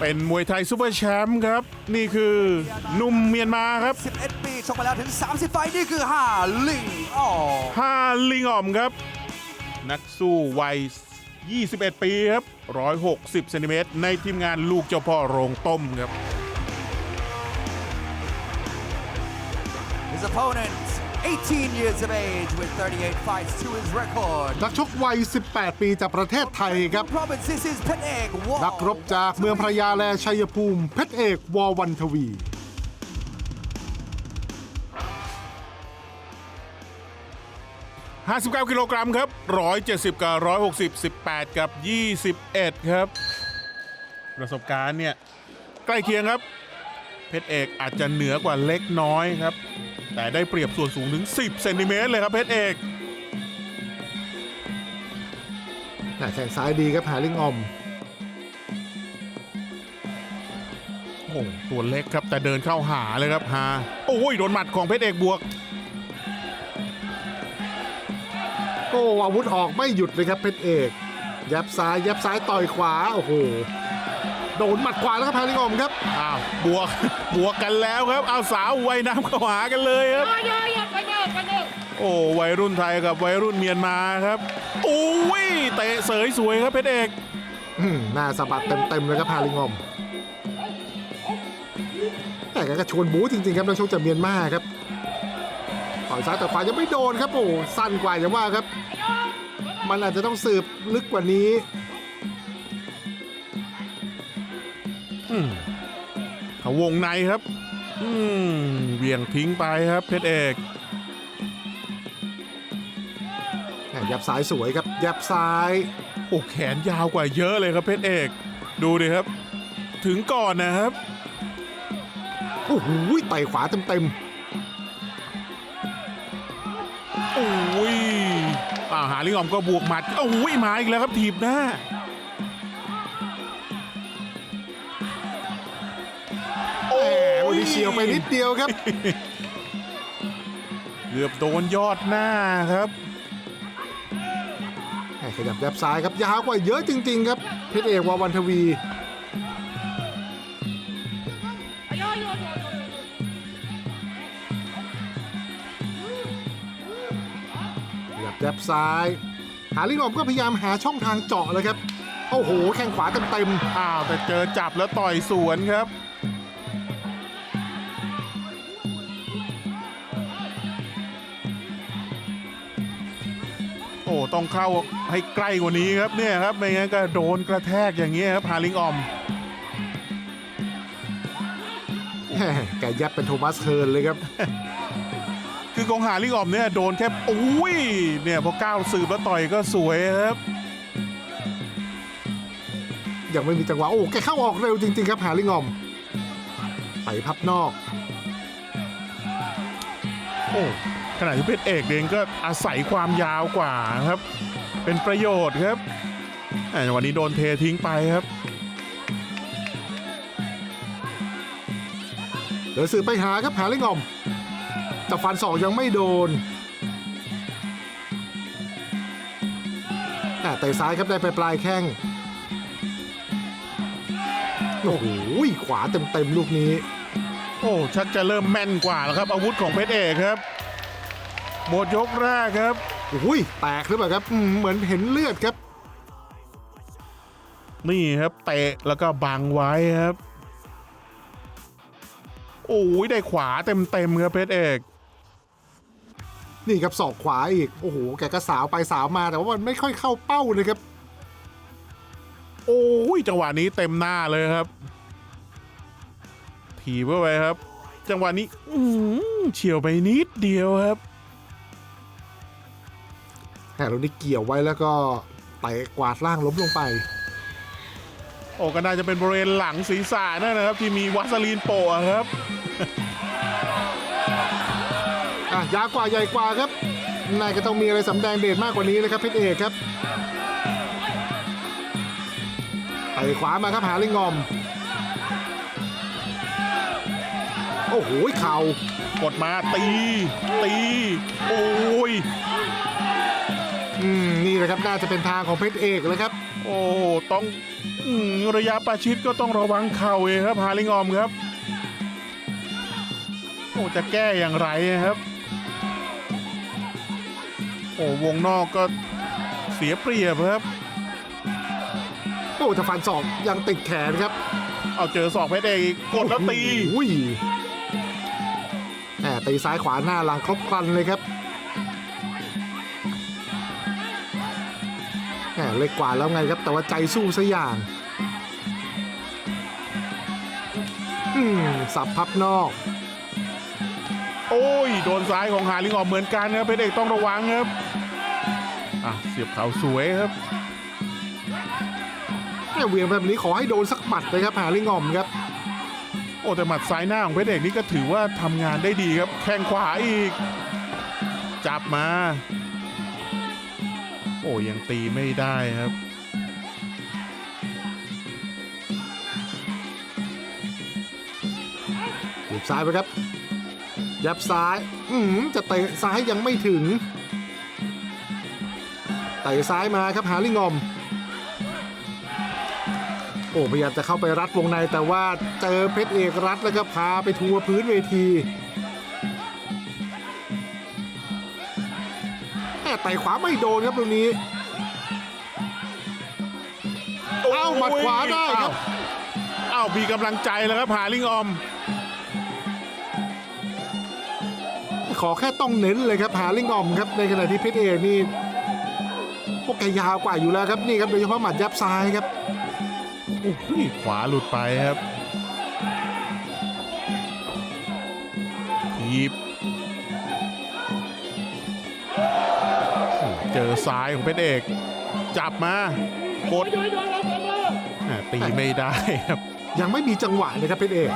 เป็นมวยไทยซูเปอร์แชมป์ครับ นี่คือหนุ่มเมียนมาครับ 11 ปีชกมาแล้วถึง 30 ไฟต์นี่คือห้าลิงอ๋อฮาลิงออมครับ นักสู้วัย 21 ปีครับ 160เซนติเมตรในทีมงานลูกเจ้าพ่อโรงต้มครับ His opponent 18 years of age with 38 fights to his record นักชกวัย 18 ปีจากประเทศไทยครับ Province this is เพชรเอกวอนักรบจากเมืองพระยาและชัยภูมิเพชรเอกวอวันทวี 59 กิโลกรัมครับ 170 กับ 160 18 กับ 21 ครับ ประสบการณ์เนี่ย ใกล้เคียงครับ เพชรเอกอาจจะเหนือกว่าเล็กน้อยครับ แต่ได้เปรียบส่วนสูงถึง 10 เซนติเมตรเลยครับเพชรเอกแข่งซ้ายดีครับหาลิงออม โอ้โหตัวเล็กครับแต่เดินเข้าหาเลยครับฮาโอ้ยโดนหมัดของเพชรเอกบวก โอ้อาวุธออกไม่หยุดเลยครับเพชรเอก ยับซ้ายยับซ้ายต่อยขวา โอ้โห โดนหมัดขวาแล้วครับหาลิงออมครับอ้าวบวกบวกกันแล้วครับเอาสาววัยน้ำเข้าหากันเลยครับโอ้วัยรุ่นไทยกับวัยรุ่นเมียนมาครับโอ้ยเตะเสยสวยครับเพชรเอกอืมหน้าสะบัดเต็มๆเลยครับฮาลิงออมแต่แกก็ชวนบู๊จริงๆครับนักชกจากเมียนมาครับต่อยซ้ายต่อยขวายังไม่โดนครับโอ้สั้นกว่าอย่างว่าครับ มันอาจจะต้องสืบลึกกว่านี้ เขาวงในครับอืมเหวี่ยงทิ้งไปครับเพชรเอกแหม่ยับซ้ายสวยครับ ยับซ้าย โอ้แขนยาวกว่าเยอะเลยครับเพชรเอก ดูดิครับ ถึงก่อนนะครับ โอ้โหไต่ขวาเต็มโอ้ยอ่าหาลิงออมก็บวกหมัด โอ้ยมาอีกแล้วครับ ถีบหน้า เฉียวไปนิดเดียวครับ เกือบโดนยอดหน้าครับแหม่ขยับยับซ้ายครับยาวกว่าเยอะจริง ๆ ครับ เพชรเอกวาวันทวีขยับยับซ้าย หาลิงออมก็พยายามหาช่องทางเจาะเลยครับ โอ้โห แข้งขวาเต็มอ้าวแต่เจอจับแล้วต่อยสวนครับ อ้ต้องเข้าให้ใกล้กว่านี้ครับเนี่ยครับไม่งั้นก็โดนกระแทกอย่างเงี้ยครับฮาลิงออมๆแหม่แกยับเป็นโทมัสเฮิร์นเลยครับ คือกองหาลิงออมเนี่ยโดนแค่อุ้ยเนี่ยพอก้าวสืบแล้วต่อยก็สวยครับยังไม่มีจังหวะโอ้แกเข้าออกเร็วจริง ๆ ครับหาลิงออมไปพับนอก โอ้ ขณะที่เพชรเอกเองก็อาศัยความยาวกว่าครับ เป็นประโยชน์ครับแต่วันนี้โดนเททิ้งไปครับเดินสืบไปหาครับหาลิงออมแต่ฟันศอกยังไม่โดนแต่เตะซ้ายครับได้ไปปลายแข้งโอ้โหขวาเต็มๆลูกนี้ โอ้ชักจะเริ่มแม่นกว่าแล้วครับ อาวุธของเพชรเอกครับ หมดยกแรกครับโอ้ยแตกหรือเปล่าครับอืมเหมือนเห็นเลือดครับ นี่ครับเตะแล้วก็บังไว้ครับ โอ้ยได้ขวาเต็มๆครับเพชรเอก นี่ครับศอกขวาอีก โอ้โหแกก็สาวไปสาวมาแต่ว่ามันไม่ค่อยเข้าเป้าเลยครับ โอ้ยจังหวะนี้เต็มหน้าเลยครับ ถีบเข้าไปครับ จังหวะนี้อื้อหือเฉียวไปนิดเดียวครับ แต่เรานี่เกี่ยวไว้แล้วก็เตะกวาดล่างล้มลงไป โอ้ก็น่าจะเป็นบริเวณหลังศีรษะนั่นนะครับ ที่มีวัสลีนโปะครับอะยาวกว่าใหญ่กว่าครับนายก็ต้องมีอะไรสำแดงเดชมากกว่านี้นะครับเพชรเอกครับไต่ขวามาครับหาลิงออม โอ้โหเข่ากดมาตี ตี โอ้ย อืมนี่แหละครับน่าจะเป็นทางของเพชรเอกแล้วครับ โอ้โหต้องอืมระยะประชิดก็ต้องระวังเข่าเองครับฮาริงอมครับ โอ้จะแก้อย่างไรครับ โอ้วงนอกก็เสียเปรียบครับ โอ้ถ้าฟันศอกยังติดแขนครับเอาเจอศอกเพชรเอกอีกกดแล้วตี อุ้ยแหมตีซ้ายขวาหน้าหลังครบครันเลยครับ เล็กกว่าแล้วไงครับ แต่ว่าใจสู้ซะอย่างอืมสับพับนอก โอ้ย โดนซ้ายของฮาริงออมเหมือนกันครับเพชรเอกต้องระวังครับอะเสียบเข่าสวยครับแม่เหวียงแบบนี้ขอให้โดนสักหมัดเลยครับหาลิงออมครับ โอ้แต่หมัดซ้ายหน้าของเพชรเอกนี่ก็ถือว่าทำงานได้ดีครับ แข้งขวาอีก จับมา โอ้ยังตีไม่ได้ครับถีบซ้ายไปครับ ยับซ้าย อืมจะเตะซ้ายยังไม่ถึงเตะซ้ายมาครับหาลิงออมโอ้พยายามจะเข้าไปรัดวงในแต่ว่าเจอเพชรเอกรัดแล้วก็พาไปทัวร์พื้นเวที แม่เตะขวาไม่โดนครับตรงนี้ เอ้าหมัดขวาได้ครับ เอ้ามีกำลังใจแล้วครับฮาริงออม ขอแค่ต้องเน้นเลยครับหาลิงออมครับในขณะที่เพชรเอกนี่พวกแกยาวกว่าอยู่แล้วครับนี่ครับโดยเฉพาะหมัดยับซ้ายครับโอ้โหขวาหลุดไปครับทีบ เจอซ้ายของเพชรเอก จับมากดอะตีไม่ได้ครับ ยังไม่มีจังหวะเลยครับเพชรเอก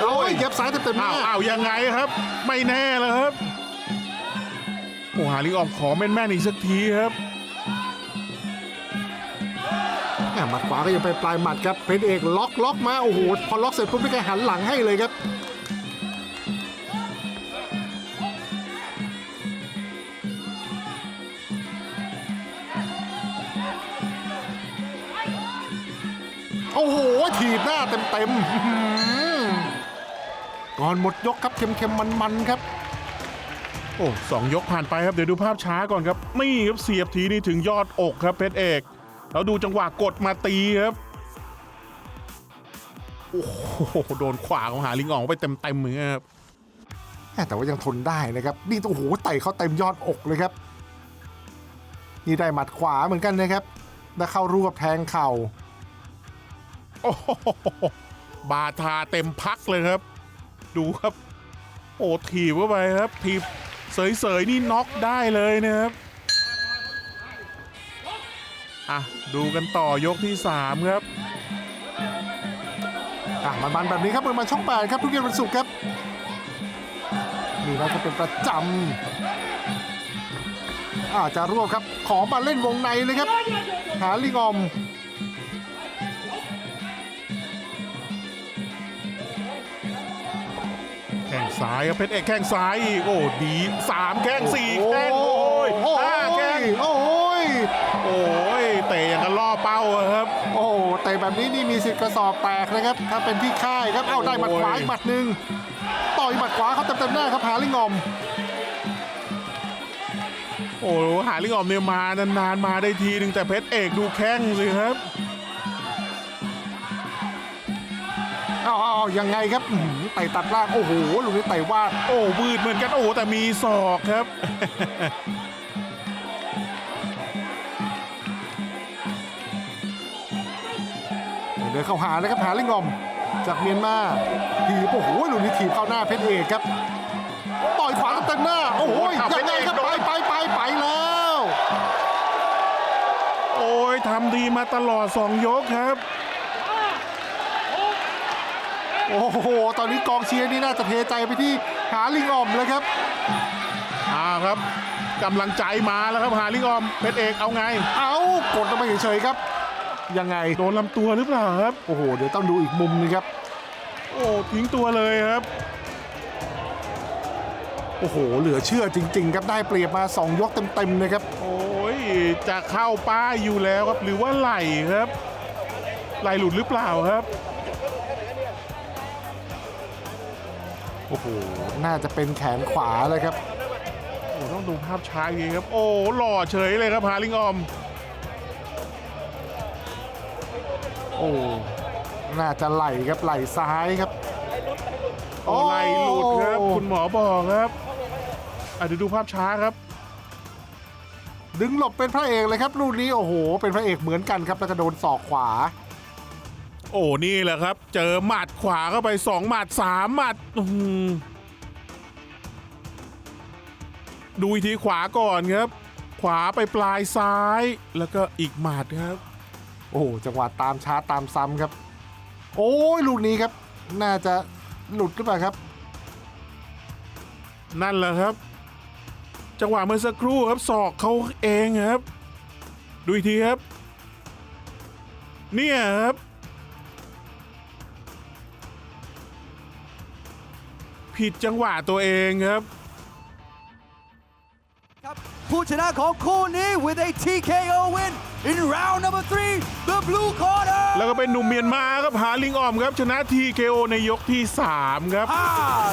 โอ้ยยับซ้ายเต็มๆหอ้าน้าวอ้าวยังไงครับ ไม่แน่แล้วครับโอ้หาลิงออมขอแม่นๆอีกสักทีครับแหม่หมัดขวาก็ยังไปปลายหมัดครับเพชรเอกล็อกล็อกมาโอ้โหพอล็อกเสร็จปุ๊บนี่แกหันหลังให้เลยครับ โอ้โห ถีบหน้าเต็มๆอื้อหือก่อนหมดยกครับเค็มๆ มันๆ ครับ โอ้สองยกผ่านไปครับ เดี๋ยวดูภาพช้าก่อนครับนี่ครับเสียบทีนี่ถึงยอดอกครับเพชรเอก แล้วดูจังหวะกดมาตีครับ โอ้โห โดนขวาของหาลิงอองไปเต็มๆมือครับแต่ว่ายังทนได้นะครับ นี่โอ้โหไต่เขาเต็มยอดอกเลยครับ นี่ได้หมัดขวาเหมือนกันนะครับแล้วเข้ารวบแทงเข่า โอ้โหบาทาเต็มพักเลยครับ ดูครับ โอ้ถีบเข้าไปครับ ถีบเสยๆนี่น็อกได้เลยนะครับ อะ ดูกันต่อยกที่ 3 ครับ อะมันๆแบบนี้ครับมันมาช่องแปดครับ ทุกเย็นวันศุกร์ครับ นี่นะก็เป็นประจำอาจะรวบครับ ขอมาเล่นวงในเลยครับ หาลิงอม แข้งซ้ายครับเพชรเอกแข้งซ้ายอีกโอ้ดีสามแข้งสี่แข้งโอ้ยโอ้ห้าแข้งโอ้ยโอ้ยเตะอย่างกันล่อเป้าอะครับ โอ้โหเตะแบบนี้นี่มีสิทธิ์กระสอบแตกนะครับ ถ้าเป็นที่ค่ายครับเอ้าได้หมัดขวาอีกหมัดหนึ่งต่อยหมัดขวาเขาเต็มๆหน้าครับหาลิงอมโอ้หาลิงออมเนี่ยมานานๆมาได้ทีหนึ่งแต่เพชรเอกดูแข้งสิครับ ยังไงครับอื้อหือไต่ตัดล่าง โอ้โหลูกนี้ไต่วาด โอ้วืดเหมือนกัน โอ้แต่มีศอกครับ เดินเข้าหานะครับหาลิงอม จากเมียนมาถีบโอ้โหลูกนี้ถีบเข้าหน้าเพชรเอกครับ ต่อยขวาเต็มหน้า โอ้โหเอายังไงครับเพไปชรเอกไปไปไปแล้ว โอ้ยทำดีมาตลอดสองยกครับ โอ้โห ตอนนี้กองเชียร์นี่น่าจะเทใจไปที่หาลิงออมเลยครับอ่าครับกำลังใจมาแล้วครับหาลิงออมเพชรเอกเอาไง เอากดลงไปเฉยๆครับ ยังไงโดนลำตัวหรือเปล่าครับ โอ้โห เดี๋ยวต้องดูอีกมุมนึงครับ โอ้ทิ้งตัวเลยครับ โอ้โห เหลือเชื่อจริง ๆ ครับได้เปรียบมา 2 ยกเต็มๆนะครับ โอ้ยจะเข้าป้ายอยู่แล้วครับหรือว่าไหลครับไหลหลุดหรือเปล่าครับ โอ้โห น่าจะเป็นแขนขวาเลยครับ โอ้ต้องดูภาพช้าอีกทีครับ โอ้หล่อเฉยเลยครับฮาริงออม โอ้ น่าจะไหลครับไหลซ้ายครับ โอ้ไหลหลุดครับ คุณหมอบอกครับอะเดี๋ยวดูภาพช้าครับ ดึงหลบเป็นพระเอกเลยครับลูกนี้โอ้โห เป็นพระเอกเหมือนกันครับแล้วก็โดนศอกขวา โอ้นี่แหละครับ เจอหมัดขวาเข้าไปสองหมัดสามหมัดอื้อหือดูอีกทีขวาก่อนครับ ขวาไปปลายซ้ายแล้วก็อีกหมัดครับ โอ้โหจังหวะตามช้าตามซ้ำครับ โอ้ยลูกนี้ครับ น่าจะหลุดหรือเปล่าครับ นั่นแหละครับ จังหวะเมื่อสักครู่ครับศอกเขาเองครับ ดูอีกทีครับ เนี่ยครับ ผิดจังหวะตัวเองครับ ครับผู้ชนะของคู่นี้ with a TKO win in round number three the blue corner แล้วก็เป็นหนุ่มเมียนมาครับหาลิงออมครับ ชนะทีเคโอในยกที่ 3 ครับ Ah,